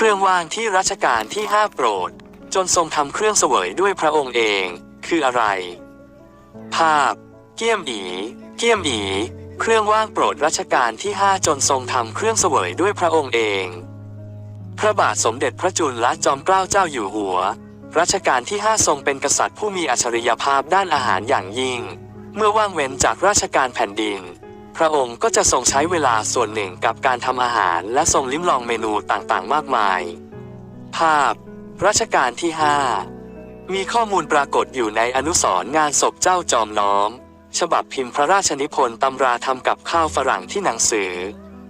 เครื่องว่างที่รัชกาลที่ห้าโปรด จนทรงทำเครื่องเสวยด้วยพระองค์เอง คืออะไร ภาพ เกี้ยมอี เกี้ยมอี เครื่องว่างโปรดรัชกาลที่ห้าจนทรงทำเครื่องเสวยด้วยพระองค์เอง พระบาทสมเด็จพระจุลจอมเกล้าเจ้าอยู่หัว รัชกาลที่ห้าทรงเป็นกษัตริย์ผู้มีอัจฉริยภาพด้านอาหารอย่างยิ่ง เมื่อว่างเว้นจากราชการแผ่นดิน พระองค์ก็จะทรงใช้เวลาส่วนหนึ่งกับการทำอาหารและทรงลิ้มลองเมนูต่างๆ มากมาย ภาพ รัชกาลที่ 5 มีข้อมูลปรากฏอยู่ในอนุสรณ์งานศพเจ้าจอมน้อม ฉบับพิมพ์พระราชนิพนธ์ตำราทำกับข้าวฝรั่งที่หนังสือ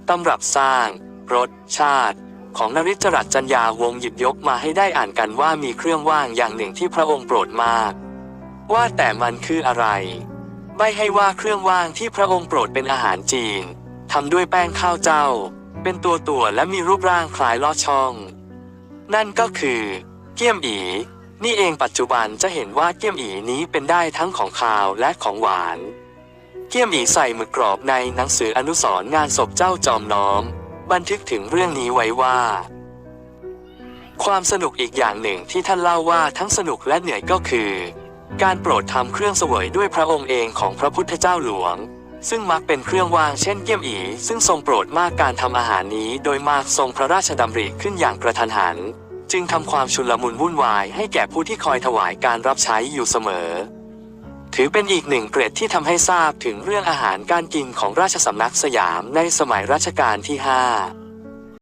ตำรับสร้าง รส ชาติ ของนริจรัตจัญญาวงหยิบยกมาให้ได้อ่านกันว่ามีเครื่องว่างอย่างหนึ่งที่พระองค์โปรดมาก ว่าแต่มันคืออะไร ใบให้ว่าเครื่องว่างที่พระองค์โปรดเป็นอาหารจีนทำด้วยแป้งข้าวเจ้า เป็นตัวตัวและมีรูปร่างคล้ายลอดช่อง นั่นก็คือเกี้ยมอี นี่เองปัจจุบันจะเห็นว่าเกี้ยมอีนี้เป็นได้ทั้งของคาวและของหวาน เกี้ยมอีใส่หมึกกรอบในหนังสืออนุสรณ์งานศพเจ้าจอมน้อม บันทึกถึงเรื่องนี้ไว้ว่า ความสนุกอีกอย่างหนึ่งที่ท่านเล่าว่าทั้งสนุกและเหนื่อยก็คือ การโปรดทำเครื่องเสวยด้วยพระองค์เองของพระพุทธเจ้าหลวง ซึ่งมักเป็นเครื่องวางเช่นเกี้ยมอีซึ่งทรงโปรดมากการทำอาหารนี้ โดยมากทรงพระราชดำริขึ้นอย่างกระทันหัน จึงทำความชุลมุนวุ่นวายให้แก่ผู้ที่คอยถวายการรับใช้อยู่เสมอ ถือเป็นอีกหนึ่งเกร็ดที่ทำให้ทราบถึงเรื่องอาหารการกินของราชสำนักสยามในสมัยรัชกาลที่ 5